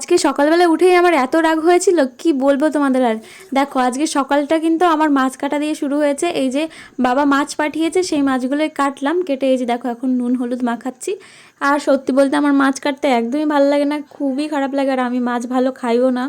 আজকে সকালবেলা উঠেই আমার এত রাগ হয়েছিল, কি বলব তোমাদের আর? দেখো, আজকে সকালটা কিন্তু আমার মাছ কাটা দিয়ে শুরু হয়েছে। এই যে বাবা মাছ পাঠিয়েছে, সেই মাছগুলোই কাটলাম। কেটে এই যে দেখো, এখন নুন, হলুদ মাখাচ্ছি। আর সত্যি বলতে আমার মাছ কাটতে একদমই ভালো লাগে না, খুবই খারাপ লাগে আর আমি মাছ ভালো খাইও না।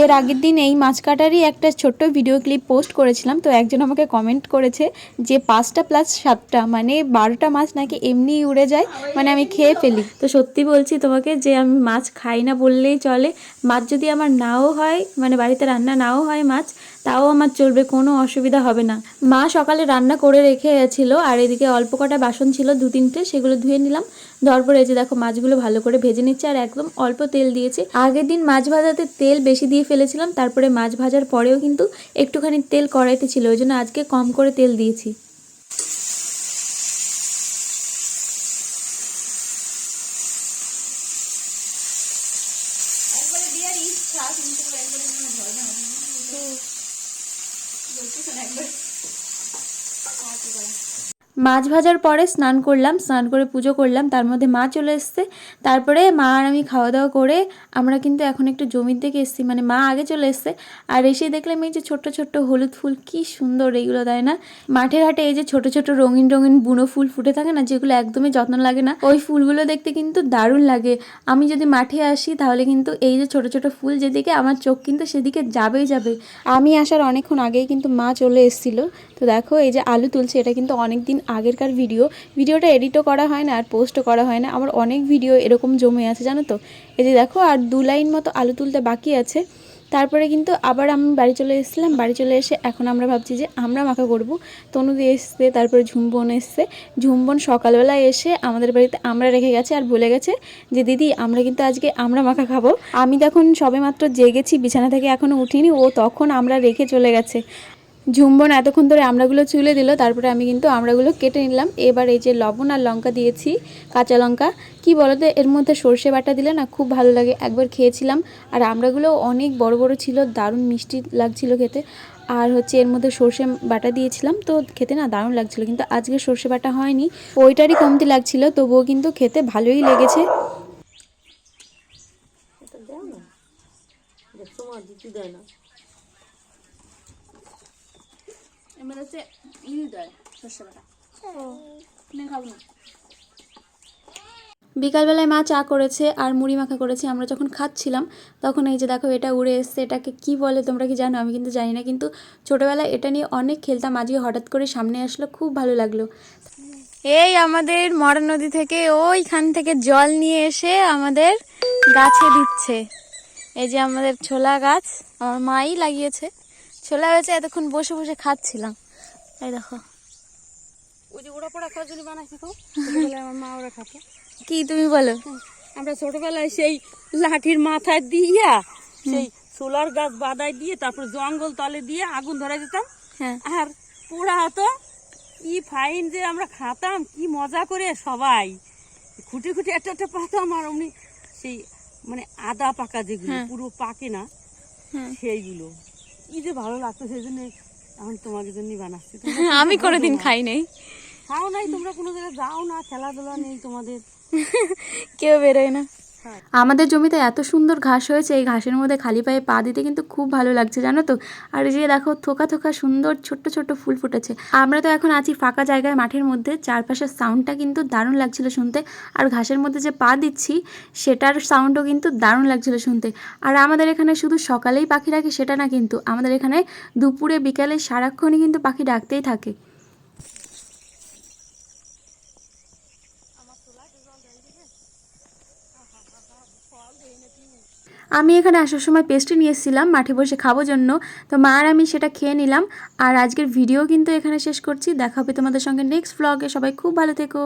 এর আগের দিন এই মাছ কাটারই একটা ছোট্ট ভিডিও ক্লিপ পোস্ট করেছিলাম, তো একজন আমাকে কমেন্ট করেছে যে পাঁচটা প্লাস সাতটা মানে বারোটা মাছ নাকি এমনিই উড়ে যায় মানে আমি খেয়ে ফেলি। তো সত্যি বলছি তোমাকে যে আমি মাছ খাই না বললেই চলে, মাছ যদি আমার নাও হয় মানে বাড়িতে রান্না নাও হয় মাছ, তাও আমার চলবে, কোনো অসুবিধা হবে না। মা সকালে রান্না করে রেখে গেছিল আর এদিকে অল্প কটা বাসন ছিল, দু তিনটে, সেগুলো ধুয়ে নিলাম। ধর পরে এই যে দেখো মাছগুলো ভালো করে ভেজে নিচ্ছে আর একদম অল্প তেল দিয়েছে। আগের দিন মাছ ভাজাতে তেল বেশি দিয়ে ফেলেছিলাম তারপরে মাছ ভাজার পরেও কিন্তু একটুখানি তেল কড়াইতে ছিল ওই জন্য আজকে কম করে তেল দিয়েছি। মাছ ভাজার পরে স্নান করলাম, স্নান করে পুজো করলাম, তার মধ্যে মা চলে এসছে। তারপরে মা আর আমি খাওয়া দাওয়া করে আমরা কিন্তু এখন একটু জমির দিকে এসেছি মানে মা আগে চলে এসছে। আর এসে দেখলাম এই যে ছোট্ট ছোট্ট হলুদ ফুল, কি সুন্দর এইগুলো, তাই না? মাঠে ঘাটে এই যে ছোট ছোট রঙিন রঙিন বুনো ফুল ফুটে থাকে না, যেগুলো একদমই যত্ন লাগে না, ওই ফুলগুলো দেখতে কিন্তু দারুণ লাগে। আমি যদি মাঠে আসি তাহলে কিন্তু এই যে ছোট ছোট ফুল যেদিকে, আমার চোখ কিন্তু সেদিকে যাবেই যাবে। আমি আসার অনেকক্ষণ আগেই কিন্তু মা চলে এসেছিল। তো দেখো এই যে আলু তুলছে, এটা কিন্তু অনেক দিন আগেরকার ভিডিও ভিডিওটা এডিটও করা হয় না আর পোস্টও করা হয় না। আমার অনেক ভিডিও এরকম জমে আছে, জানো তো? এই যে দেখো, আর দু লাইন মতো আলু তুলতে বাকি আছে। তারপরে কিন্তু আবার আমি বাড়ি চলে এসেছিলাম। বাড়ি চলে এসে এখন আমরা ভাবছি যে আমরা মাখা করব। তনুদি এসছে, তারপরে ঝুমবন এসছে। ঝুমবন সকালবেলা এসে আমাদের বাড়িতে আমরা রেখে গেছে আর বলে গেছে যে, দিদি, আমরা কিন্তু আজকে আমরা মাখা খাব। আমি তখন সবেমাত্র জেগেছি, বিছানা থেকে এখনও উঠিনি। ও তখন আমরা রেখে চলে গেছে। ঝুম্বন এতক্ষণ ধরে আমড়াগুলো চুলে দিল, তারপরে আমি কিন্তু আমড়াগুলো কেটে নিলাম। এবার এই যে লবণ আর লঙ্কা দিয়েছি, কাঁচা লঙ্কা। কি বলতে, এর মধ্যে সর্ষে বাটা দিলে না খুব ভালো লাগে। একবার খেয়েছিলাম, আর আমড়াগুলো অনেক বড় বড় ছিল, দারুণ মিষ্টি লাগছিল খেতে। আর হচ্ছে এর মধ্যে সর্ষে বাটা দিয়েছিলাম, তো খেতে না দারুণ লাগছিল। কিন্তু আজকে সর্ষে বাটা হয়নি, ওইটারই কমতি লাগছিল, তবুও কিন্তু খেতে ভালোই লেগেছে। হচ্ছে ইল দেয় বাটা। খাব না। বিকালবেলায় মা চা করেছে আর মুড়ি মাখা করেছে। আমরা যখন খাচ্ছিলাম তখন এই যে দেখো এটা উড়ে এসছে। এটাকে কি বলে তোমরা কি জানো? আমি কিন্তু জানি না। কিন্তু ছোটোবেলায় এটা নিয়ে অনেক খেলতাম। আজকে হঠাৎ করে সামনে আসলো খুব ভালো লাগল। এই আমাদের মরা নদী থেকে ওইখান থেকে জল নিয়ে এসে আমাদের গাছে দিচ্ছে। এই যে আমাদের ছোলা গাছ আমার মাই লাগিয়েছে। ছোলা গাছে এতক্ষণ বসে বসে খাচ্ছিলাম। এই দেখো। ওই যে ওরা পড়া খাওয়ার জন্য বানাইছে তো আমার মা ওরা খাতো। কি তুমি বলো? আমরা ছোটবেলায় সেই লাঠির মাথায় দিয়া সেই সোলার গাছ বাদাই দিয়ে তারপর জঙ্গল তলে দিয়ে আগুন ধরে দিতাম। হ্যাঁ। আর পোড়া হতো কি ফাইন যে আমরা খাতাম কি মজা করে সবাই। খুঁটি খুঁটি একটা একটা পাতাম আর অমনি সেই মানে আদা পাকা যেগুলো হ্যাঁ। পুরো পাকে না হ্যাঁ। সেইগুলো। কি যে ভালো লাগতো সেই জন্য এখন তোমাদের জন্যই বানাচ্ছি। তোমরা আমি কোনোদিন খাই নাই। খাও নাই তোমরা কোনো জায়গায় যাও না খেলাধুলা নেই তোমাদের। কেউ বেরোয় না। হ্যাঁ। আমাদের জমিতে এত সুন্দর ঘাস হয়েছে, এই ঘাসের মধ্যে খালি পায়ে পা দিতে কিন্তু খুব ভালো লাগছে, জানো তো? আর এই যে দেখো, থোকা থোকা সুন্দর ছোট্ট ছোট্ট ফুল ফুটেছে। আমরা তো এখন আছি ফাঁকা জায়গায় মাঠের মধ্যে, চারপাশের সাউন্ডটা কিন্তু দারুণ লাগছিল শুনতে। আর ঘাসের মধ্যে যে পা দিচ্ছি, সেটার সাউন্ডও কিন্তু দারুণ লাগছিল শুনতে। আর আমাদের এখানে শুধু সকালেই পাখি ডাকে, সেটা না কিন্তু, আমাদের এখানে দুপুরে, বিকালে সারাক্ষণই কিন্তু পাখি ডাকতেই থাকে। আমি এখানে আসার সময় পেস্ট্রি নিয়ে এসেছিলাম, মাঠে বসে খাব জন্য। তো মা আর আমি সেটা খেয়ে নিলাম। আর আজকের ভিডিও কিন্তু এখানে শেষ করছি। দেখা হবে তোমাদের সঙ্গে নেক্সট ব্লগে সবাই খুব ভালো থেকো।